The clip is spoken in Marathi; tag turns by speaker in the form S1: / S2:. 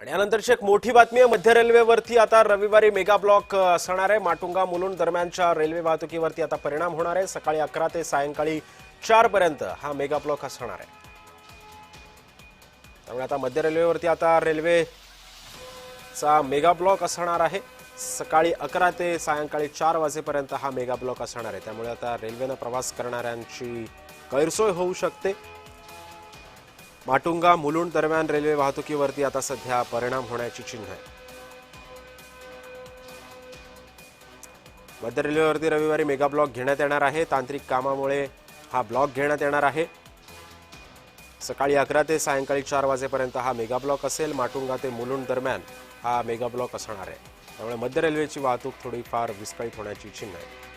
S1: आणि यानंतरची एक मोठी बातमी आहे मध्य रेल्वेवरती आता रविवारी मेगा ब्लॉक असणार आहे. माटुंगा मुलुंड दरम्यानच्या रेल्वे वाहतुकीवरती आता परिणाम होणार आहे. सकाळी अकरा ते सायंकाळी चार पर्यंत हा मेगा ब्लॉक असणार आहे. त्यामुळे आता मध्य रेल्वेवरती आता रेल्वेचा मेगा ब्लॉक असणार आहे. सकाळी अकरा ते सायंकाळी चार वाजेपर्यंत हा मेगा ब्लॉक असणार आहे. त्यामुळे आता रेल्वेनं प्रवास करणाऱ्यांची गैरसोय होऊ शकते. माटुंगा मुलुंड दरम्यान रेल्वे वाहतुकीवरती आता सध्या परिणाम होण्याची चिन्ह आहे. मध्य रेल्वेवरती रविवारी मेगा ब्लॉक घेण्यात येणार आहे. तांत्रिक कामामुळे हा ब्लॉक घेण्यात येणार आहे. सकाळी अकरा ते सायंकाळी चार वाजेपर्यंत हा मेगा ब्लॉक असेल. माटुंगा ते मुलुंड दरम्यान हा मेगा ब्लॉक असणार आहे. त्यामुळे मध्य रेल्वेची वाहतूक थोडीफार विस्कळीत होण्याची चिन्ह आहे.